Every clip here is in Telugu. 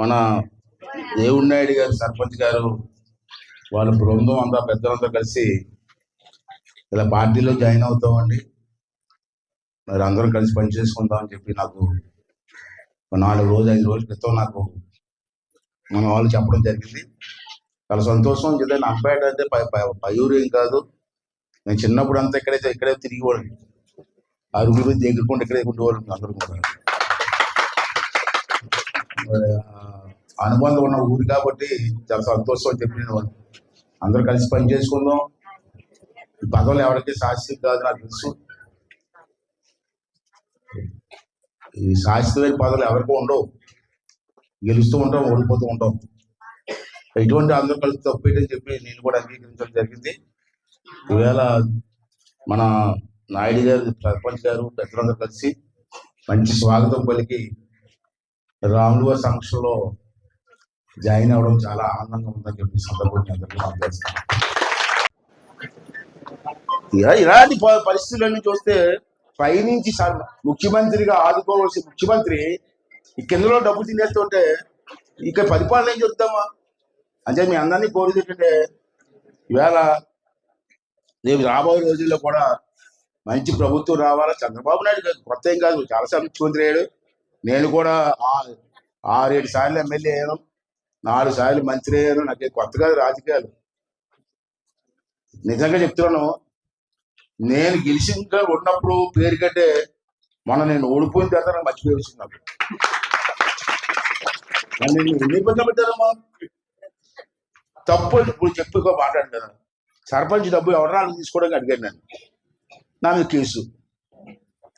మన దేవుడి నాయుడు గారు సర్పంచ్ గారు వాళ్ళ బృందం అంతా పెద్దలంతా కలిసి ఇలా పార్టీలో జాయిన్ అవుతామండి. మరి అందరం కలిసి పనిచేసుకుందాం అని చెప్పి నాకు నాలుగు రోజులు ఐదు రోజుల క్రితం నాకు మన వాళ్ళు చెప్పడం జరిగింది. చాలా సంతోషం. ఏదైనా అంపేట అంటే ప- ప- ఏం కాదు. నేను చిన్నప్పుడు అంతా ఇక్కడైతే ఇక్కడే వాళ్ళు అరుగురు దగ్గరకుండా ఇక్కడే ఉండేవాళ్ళం అందరూ కూడా. అనుబంధం ఉన్న ఊరు కాబట్టి చాలా సంతోషం అని చెప్పి నేను అందరూ కలిసి పని చేసుకుందాం. ఈ పదవులు ఎవరికి శాశ్వతం కాదు నాకు తెలుసు. ఈ శాశ్వతమైన పదవులు ఎవరికి ఉండవు. గెలుస్తూ ఉంటాం ఓడిపోతూ ఉంటాం. ఎటువంటి అందరూ కలిసి తప్పేటని చెప్పి నేను కూడా అంగీకరించడం జరిగింది. ఈవేళ మన నాయుడు గారు సర్పంచ్ గారు పెద్దలందరూ కలిసి మంచి స్వాగతం పలికి రాములు సంస్థలో జాయిన్ అవ్వడం చాలా ఆనందంగా ఉందని చెప్పి సందర్భంగా అందరికీ ఇలాంటి ప- పరిస్థితులన్నీ చూస్తే పైనుంచి ముఖ్యమంత్రిగా ఆదుకోవాల్సిన ముఖ్యమంత్రి ఈ కిందలో డబ్బు తినేస్తుంటే ఇక పరిపాలన ఏం చెప్తామా? అంటే మీ అందరినీ కోరేది ఏంటంటే ఈవేళ రేపు రాబోయే రోజుల్లో కూడా మంచి ప్రభుత్వం రావాలా? చంద్రబాబు నాయుడు గారు కొత్త ఏం కాదు. చాలాసార్లు ముఖ్యమంత్రి అయ్యాడు. నేను కూడా ఆరేడు సార్లు ఎమ్మెల్యే అయ్యాను. నాలుగు సార్లు మంత్రి అయ్యాను. నాకు కొత్త కాదు రాజకీయాలు. నిజంగా చెప్తున్నాను నేను గెలిచింగా ఉన్నప్పుడు పేరు కంటే మొన్న నేను ఓడిపోయిన తర్వాత నాకు మర్చిపోయి వచ్చింది నాకు నన్ను ఎన్ని ఇబ్బంది పెట్టారమ్మా తప్పు అని ఇప్పుడు చెప్పి మాట్లాడు సర్పంచ్ డబ్బు ఎవరైనా తీసుకోవడానికి అడిగాను నేను. నా మీద కేసు.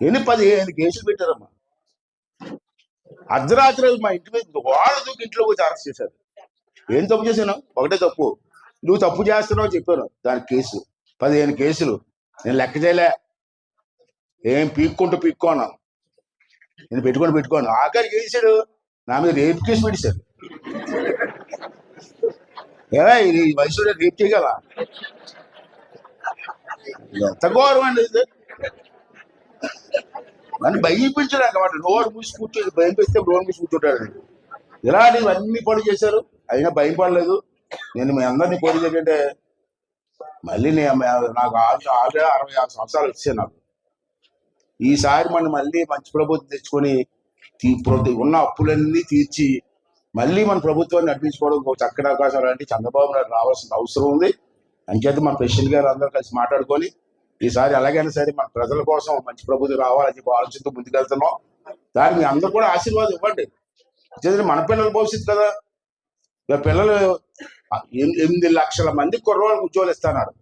ఎన్ని పదిహేను కేసులు పెట్టారమ్మా? అర్ధరాత్రి మా ఇంటి మీద వాళ్ళ దూకి ఇంట్లోకి వచ్చి అరెస్ట్ చేశారు. ఏం తప్పు చేశాను? ఒకటే తప్పు. నువ్వు తప్పు చేస్తున్నావు చెప్పాను. దాని కేసు. పదిహేను కేసులు. నేను లెక్క చేయలే. ఏం పీక్కుంటూ పీక్కోను. నేను పెట్టుకొని పెట్టుకోను. ఆఖరికి చేశాడు? నా మీద రేపు కేసు పెట్టారు ఏమా ఈ వయసులో రేపు చేయగల ఎంత ఘోరం అండి ఇది. నన్ను భయపించడం మాట నోరు మూసి కూర్చొని భయం పెడితే నోరు మూసి కూర్చుంటాడు. ఇలాంటివన్నీ పనులు చేశారు? అయినా భయం పడలేదు. నేను మీ అందరినీ పోటీ చేయకంటే మళ్ళీ నేను నాకు ఆల్రెడీ అరవై ఆరు సంవత్సరాలు వచ్చాయి నాకు. ఈసారి మనం మళ్ళీ మంచి ప్రభుత్వం తెచ్చుకొని ఉన్న అప్పులన్నీ తీర్చి మళ్ళీ మన ప్రభుత్వాన్ని నడిపించుకోవడం ఒక చక్కటి అవకాశం అంటే చంద్రబాబు నాయుడు రావాల్సిన అవసరం ఉంది. అంచేత మన ప్రెసిడెంట్ గారు అందరూ కలిసి మాట్లాడుకొని ఈసారి ఎలాగైనా సరే మన ప్రజల కోసం మంచి ప్రభుత్వం రావాలని చెప్పి ఆలోచనతో ముందుకెళ్తున్నాం. దానికి మీ అందరూ కూడా ఆశీర్వాదం ఇవ్వండి. ఎందుకంటే మన పిల్లల భవిష్యత్తు కదా. ఇక పిల్లలు ఎనిమిది లక్షల మంది కుర్రవాళ్ళకి ఉద్యోగాలు ఇస్తాడు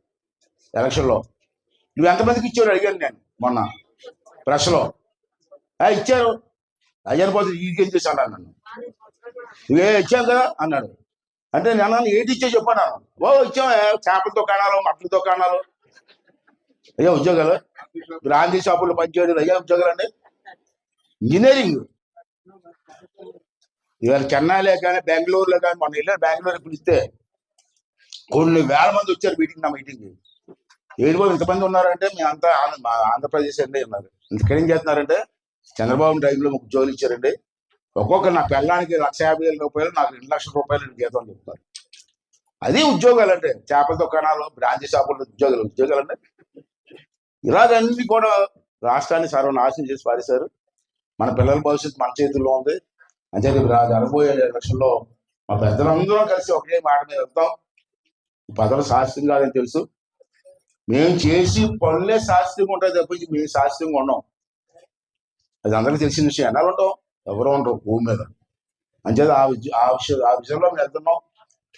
ఎలక్షన్లో. నువ్వు ఎంతమందికి ఇచ్చారు అడిగాను నేను మొన్న. ప్రెస్లో. ఇచ్చారు. అయ్యాను పోతే ఈకేం చేశాడు నన్ను. నువ్వే ఇచ్చాను కదా అన్నాడు. అంటే నేను ఏంటి ఇచ్చా చెప్పాను ఓ ఇచ్చాం చేపలతో కాణాలు దుకాణాలు. కాణాలు అయ్యా ఉద్యోగాలు? బ్రాందీ షాపులు పనిచేయడం అయ్యా ఉద్యోగాలు అండి? ఇంజనీరింగ్. ఇవాళ చెన్నైలో కానీ బెంగళూరులో కానీ మొన్న వెళ్ళాను. బెంగళూరు పిలిస్తే కొన్ని వేల మంది వచ్చారు మీటింగ్ నా మీటింగ్. ఏడుగో ఇంతమంది ఉన్నారంటే మీ అంతా మా ఆంధ్రప్రదేశ్ అండి ఉన్నారు ఇంతకేం చేస్తున్నారంటే చంద్రబాబు టైంలో మాకు ఉద్యోగులు ఇచ్చారండి. ఒక్కొక్క నా పెళ్ళానికి లక్ష యాభై వేల రూపాయలు నాకు రెండు లక్షల రూపాయలు జీతం చెప్తారు అది ఉద్యోగాలు అంటే చేపల దుకాణాలు బ్రాంచీ షాపులు ఉద్యోగాలు ఉద్యోగాలు అంటే ఇలాగన్నీ కూడా రాష్ట్రాన్ని సర్వనాశనం చేసి పారేశారు. మన పిల్లల భవిష్యత్తు మన చేతుల్లో ఉంది. అంతే జరగబోయే ఎలక్షన్లో మా పెద్దలందరం కలిసి ఒకే మాట మీద వెళ్తాం. ఈ పదవులు శాస్త్రం కాదని తెలుసు. మేము చేసి పనులే శాస్త్రంగా ఉంటుంది తప్పించి మేము శాస్త్రంగా ఉన్నాం అది అందరికీ తెలిసిన విషయం. ఎలా ఉంటాం? ఎవరు ఉండరు భూమి మీద. అంచేది ఆ విద్య ఆ విషయం ఆ విషయంలో మేము వెళ్తున్నాం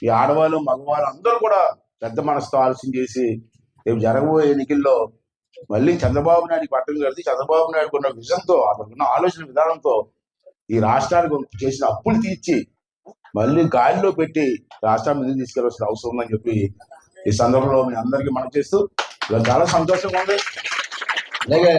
ఈ ఆడవాళ్ళు మగవాళ్ళు అందరూ కూడా పెద్ద మనసుతో ఆలోచన చేసి రేపు జరగబోయే ఎన్నికల్లో మళ్ళీ చంద్రబాబు నాయుడికి పట్టం కడితే చంద్రబాబు నాయుడు ఉన్న విజన్తో అతనున్న ఆలోచన విధానంతో ఈ రాష్ట్రానికి చేసిన అప్పులు తీర్చి మళ్ళీ గాలిలో పెట్టి రాష్ట్రం ముందుకు తీసుకెళ్ళాల్సిన అవసరం ఉందని చెప్పి ఈ సందర్భంలో మీ అందరికీ మనం చేస్తూ ఇలా చాలా సంతోషంగా ఉంది. అలాగే